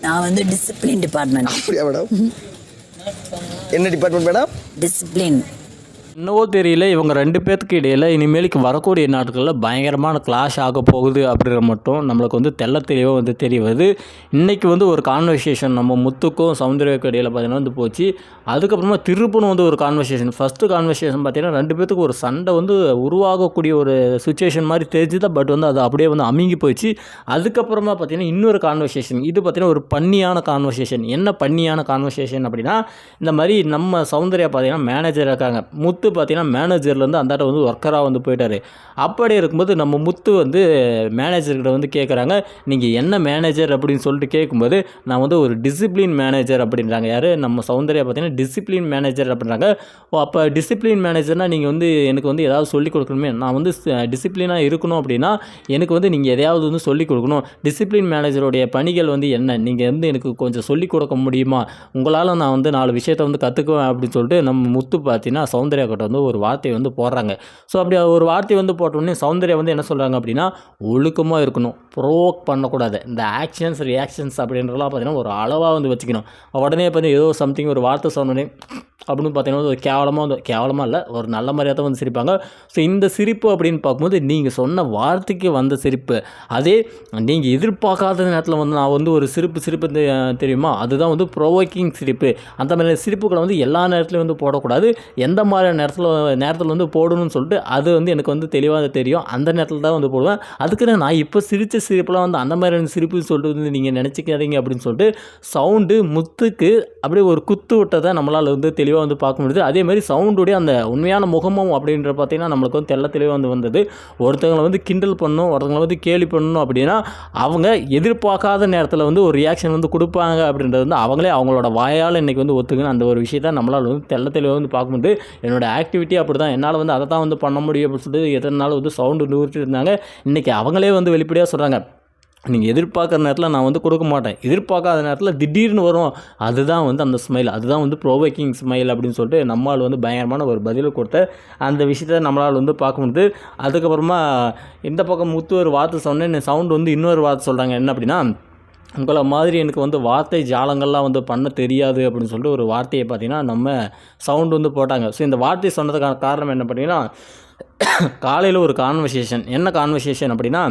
நான் வந்து discipline department அப்படியா மேடம் என்ன டிபார்ட்மெண்ட் மேடம் டிசிப்ளின் என்னவோ தெரியல இவங்க ரெண்டு பேர்த்துக்கு இடையில் இனிமேலுக்கு வரக்கூடிய நாட்களில் பயங்கரமான கிளாஷ் ஆக போகுது அப்படிங்கிற மட்டும் நம்மளுக்கு வந்து தெல்ல தெளிவாக வந்து தெரிய வருது இன்றைக்கி வந்து ஒரு கான்வர்சேஷன் நம்ம முத்துக்கும் சௌந்தர்யாவுக்கும் இடையில் பார்த்தீங்கன்னா வந்து போச்சு. அதுக்கப்புறமா திருப்பணும் வந்து ஒரு கான்வர்சேஷன் ஃபஸ்ட்டு கான்வர்சேஷன் பார்த்தீங்கன்னா ரெண்டு பேர்த்துக்கு ஒரு சண்டை வந்து உருவாகக்கூடிய ஒரு சுச்சுவேஷன் மாதிரி தெரிஞ்சுதான் பட் வந்து அது அப்படியே வந்து அமுங்கி போயிடுச்சு அதுக்கப்புறமா பார்த்தீங்கன்னா இன்னொரு கான்வர்சேஷன் இது பார்த்தீங்கன்னா ஒரு பண்ணியான கான்வர்சேஷன் என்ன பண்ணியான கான்வர்சேஷன் அப்படின்னா இந்த மாதிரி நம்ம சௌந்தர்யா பார்த்தீங்கன்னா மேனேஜர் இருக்காங்க. முத்து முத்து பார்த்தீங்கன்னா மேனேஜர்லேருந்து அந்தாட்ட வந்து ஒர்க்கராக வந்து போயிட்டாரு. அப்படி இருக்கும்போது நம்ம முத்து வந்து மேனேஜர்கிட்ட வந்து கேட்குறாங்க நீங்கள் என்ன மேனேஜர் அப்படின்னு சொல்லிட்டு கேட்கும்போது நான் வந்து ஒரு டிசிப்ளின் மேனேஜர் அப்படின்றாங்க. யார்? நம்ம சௌந்தர்யா பார்த்தீங்கன்னா டிசிப்ளின் மேனேஜர் அப்படின்றாங்க. ஓ அப்போ டிசிப்ளின் மேனேஜர்னால் நீங்கள் வந்து எனக்கு வந்து ஏதாவது சொல்லிக் கொடுக்கணுமே. நான் வந்து டிசிப்ளினாக இருக்கணும் அப்படின்னா எனக்கு வந்து நீங்கள் எதையாவது வந்து சொல்லிக் கொடுக்கணும். டிசிப்ளின் மேனேஜருடைய பணிகள் வந்து என்ன? நீங்கள் வந்து எனக்கு கொஞ்சம் சொல்லிக் கொடுக்க முடியுமா? உங்களால் நான் வந்து நாலு விஷயத்தை வந்து கற்றுக்குவேன் அப்படின்னு சொல்லிட்டு நம்ம முத்து பார்த்தீங்கன்னா சௌந்தர்யா கிட்ட வந்து ஒரு வார்த்தையை வந்து போடுறாங்க. ஸோ அப்படி ஒரு வார்த்தை வந்து போட்டோடனே சௌந்தர்யா வந்து என்ன சொல்கிறாங்க அப்படின்னா ஒழுக்கமாக இருக்கணும். ப்ரோவோக் பண்ணக்கூடாது. இந்த ஆக்ஷன்ஸ் ரியாக்ஷன்ஸ் அப்படின்றலாம் பார்த்தீங்கன்னா ஒரு அளவாக வந்து வச்சுக்கணும். உடனே பார்த்தீங்கன்னா ஏதோ சம்திங் ஒரு வார்த்தை சொன்னோடனே அப்படின்னு பார்த்தீங்கன்னா ஒரு கேவலமாக வந்து கேவலமாக இல்லை ஒரு நல்ல மாதிரியாக தான் வந்து சிரிப்பாங்க. ஸோ இந்த சிரிப்பு அப்படின்னு பார்க்கும்போது நீங்கள் சொன்ன வார்த்தைக்கு வந்த சிரிப்பு. அதே நீங்கள் எதிர்பார்க்காத நேரத்தில் வந்து நான் வந்து ஒரு சிரிப்பு சிரிப்பு தெரியுமா? அதுதான் வந்து ப்ரோவோக்கிங் சிரிப்பு. அந்த மாதிரி சிரிப்புகளை வந்து எல்லா நேரத்துலையும் வந்து போடக்கூடாது. எந்த மாதிரியான நேரத்தில் நேரத்தில் வந்து போடணும்னு சொல்லிட்டு அது வந்து எனக்கு வந்து தெளிவாக தெரியும். அந்த நேரத்தில் தான் வந்து போடுவேன். அதுக்குன்னு நான் இப்போ சிரித்த சிரிப்புலாம் வந்து அந்த மாதிரியான சிரிப்புன்னு சொல்லிட்டு வந்து நீங்கள் நினச்சிக்காதீங்க அப்படின்னு சொல்லிட்டு சவுண்டு முத்துக்கு அப்படியே ஒரு குத்து விட்டதை நம்மளால் வந்து தெளிவாக வந்து பார்க்க முடியுது. அதே மாதிரி சவுண்டுடைய அந்த உண்மையான முகமும் அப்படின்ற பார்த்தீங்கன்னா நம்மளுக்கு வந்து தெல்ல தெளிவாக வந்து வந்தது. ஒருத்தவங்களை வந்து கிண்டல் பண்ணணும் ஒருத்தங்களை வந்து கேலி பண்ணணும் அப்படின்னா அவங்க எதிர்பார்க்காத நேரத்தில் வந்து ஒரு ரியாக்ஷன் வந்து கொடுப்பாங்க அப்படின்றது வந்து அவங்களே அவங்களோட வாயால் இன்றைக்கி வந்து ஒத்துக்கணும் அந்த ஒரு விஷயத்தை நம்மளால் வந்து தெல்ல தெளிவாக வந்து பார்க்க முடியுது. என்னோடய ஆக்டிவிட்டி அப்படி தான் என்னால் வந்து அதை தான் வந்து பண்ண முடியும் அப்படின்னு சொல்லிட்டு எத்தனை நாள் வந்து சவுண்டு நிறுத்திட்டு இருந்தாங்க. இன்றைக்கி அவங்களே வந்து வெளிப்படையாக சொல்கிறாங்க நீங்கள் எதிர்பார்க்குற நேரத்தில் நான் வந்து கொடுக்க மாட்டேன். எதிர்பார்க்காத நேரத்தில் திடீர்னு வரும். அதுதான் வந்து அந்த ஸ்மைல் அதுதான் வந்து ப்ரோவேக்கிங் ஸ்மைல் அப்படின்னு சொல்லிட்டு நம்மால் வந்து பயங்கரமான ஒரு பதிலை கொடுத்த அந்த விஷயத்த நம்மளால் வந்து பார்க்க முடியுது. அதுக்கப்புறமா இந்த பக்கம் முத்து ஒரு வார்த்தை சொன்னேன். சவுண்ட் வந்து இன்னொரு வார்த்தை சொல்கிறாங்க என்ன அப்படின்னா உங்களை மாதிரி எனக்கு வந்து வார்த்தை ஜாலங்கள்லாம் வந்து பண்ண தெரியாது அப்படின்னு சொல்லிட்டு ஒரு வார்த்தையை பார்த்தீங்கன்னா நம்ம சவுண்ட் வந்து போட்டாங்க. ஸோ இந்த வார்த்தை சொன்னதுக்கான காரணம் என்ன பார்த்தீங்கன்னா காலையில் ஒரு கான்வர்சேஷன் என்ன கான்வர்சேஷன் அப்படின்னா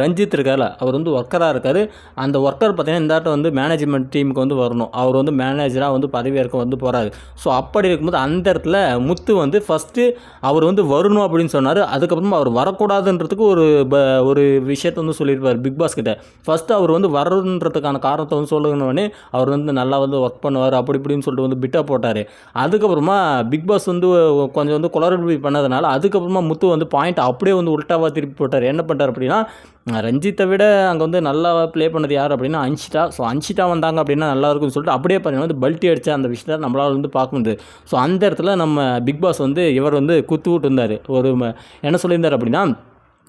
ரஞ்சித் இருக்கார்ல அவர் வந்து ஒர்க்கராக இருக்கார். அந்த ஒர்க்கர் பார்த்திங்கன்னா இந்த ஆட்டம் வந்து மேனேஜ்மெண்ட் டீமுக்கு வந்து வரணும். அவர் வந்து மேனேஜராக வந்து பதவியேற்க வந்து போகிறாரு ஸோ அப்படி இருக்கும்போது அந்த இடத்துல முத்து வந்து ஃபஸ்ட்டு அவர் வந்து வரணும் அப்படின்னு சொன்னார். அதுக்கப்புறமா அவர் வரக்கூடாதுன்றதுக்கு ஒரு ப ஒரு விஷயத்தை வந்து சொல்லியிருப்பார் பிக் பாஸ் கிட்ட. ஃபஸ்ட்டு அவர் வந்து வரணுன்றதுக்கான காரணத்தை வந்து சொல்லணுன்னே அவர் வந்து நல்லா வந்து ஒர்க் பண்ணுவார் அப்படி இப்படின்னு சொல்லிட்டு வந்து பிட்டாக போட்டார். அதுக்கப்புறமா பிக் பாஸ் வந்து கொஞ்சம் வந்து குளறுபடி பண்ணதுனால அதுக்கப்புறமா முத்து வந்து பாயிண்ட் அப்படியே வந்து உல்ட்டாவாக திருப்பி போட்டார். என்ன பண்ணுறார் அப்படின்னா ரஞ்சித்தை விட அங்கே வந்து நல்லா ப்ளே பண்ணது யார் அப்படின்னா அன்ஷிதா. ஸோ அன்ஷிதா வந்தாங்க அப்படின்னா நல்லா இருக்கும்னு சொல்லிட்டு அப்படியே பார்த்தீங்கன்னா வந்து பல்ட்டி அடித்த அந்த விஷயத்தை நம்மளால் வந்து பார்க்க முடியுது ஸோ அந்த இடத்துல நம்ம பிக் பாஸ் வந்து இவர் வந்து குத்து விட்டு இருந்தார் ஒரு என்ன சொல்லியிருந்தார் அப்படின்னா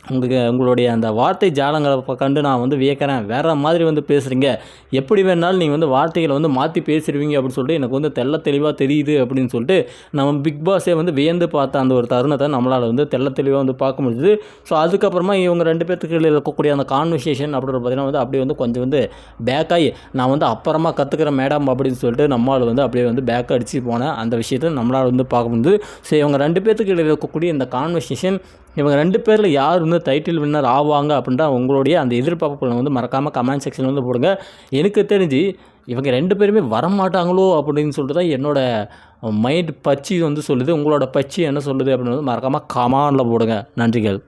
உங்களுக்கு உங்களுடைய அந்த வார்த்தை ஜாலங்களை கண்டு நான் வந்து வியக்கிறேன். வேறு மாதிரி வந்து பேசுகிறீங்க எப்படி வேணாலும் நீங்கள் வந்து வார்த்தைகளை வந்து மாற்றி பேசிடுவீங்க அப்படின்னு சொல்லிட்டு எனக்கு வந்து தெள்ள தெளிவாக தெரியுது அப்படின்னு சொல்லிட்டு நம்ம பிக் பாஸே வந்து வியந்து பார்த்த அந்த ஒரு தருணத்தை நம்மளால் வந்து தெள்ள தெளிவாக வந்து பார்க்க முடியுது ஸோ அதுக்கப்புறமா இவங்க ரெண்டு பேர்த்துக்கு இருக்கக்கூடிய அந்த கான்வர்சேஷன் அப்படின்ற பார்த்தீங்கன்னா வந்து அப்படியே வந்து கொஞ்சம் வந்து பேக்காகி நான் வந்து அப்புறமா கற்றுக்கிறேன் மேடம் அப்படின்னு சொல்லிட்டு நம்மளால் வந்து அப்படியே வந்து பேக் அடித்து போனேன் அந்த விஷயத்தை நம்மளால் வந்து பார்க்க முடியுது ஸோ இவங்க ரெண்டு பேர்த்துக்கு இருக்கக்கூடிய இந்த கான்வர்சேஷன் இவங்க ரெண்டு பேரில் யார் வந்து டைட்டில் வின்னர் ஆவாங்க அப்படின்றா உங்களுடைய அந்த எதிர்பார்ப்புகளை வந்து மறக்காமல் கமெண்ட் செக்ஷனில் வந்து போடுங்க. எனக்கு தெரிஞ்சு இவங்க ரெண்டு பேருமே வரமாட்டாங்களோ அப்படின்னு சொல்லிட்டு தான் என்னோடய மைண்ட் பச்சி வந்து சொல்லுது. உங்களோட பச்சி என்ன சொல்லுது அப்படின்னு வந்து மறக்காமல் கமானில் போடுங்க. நன்றிகள்.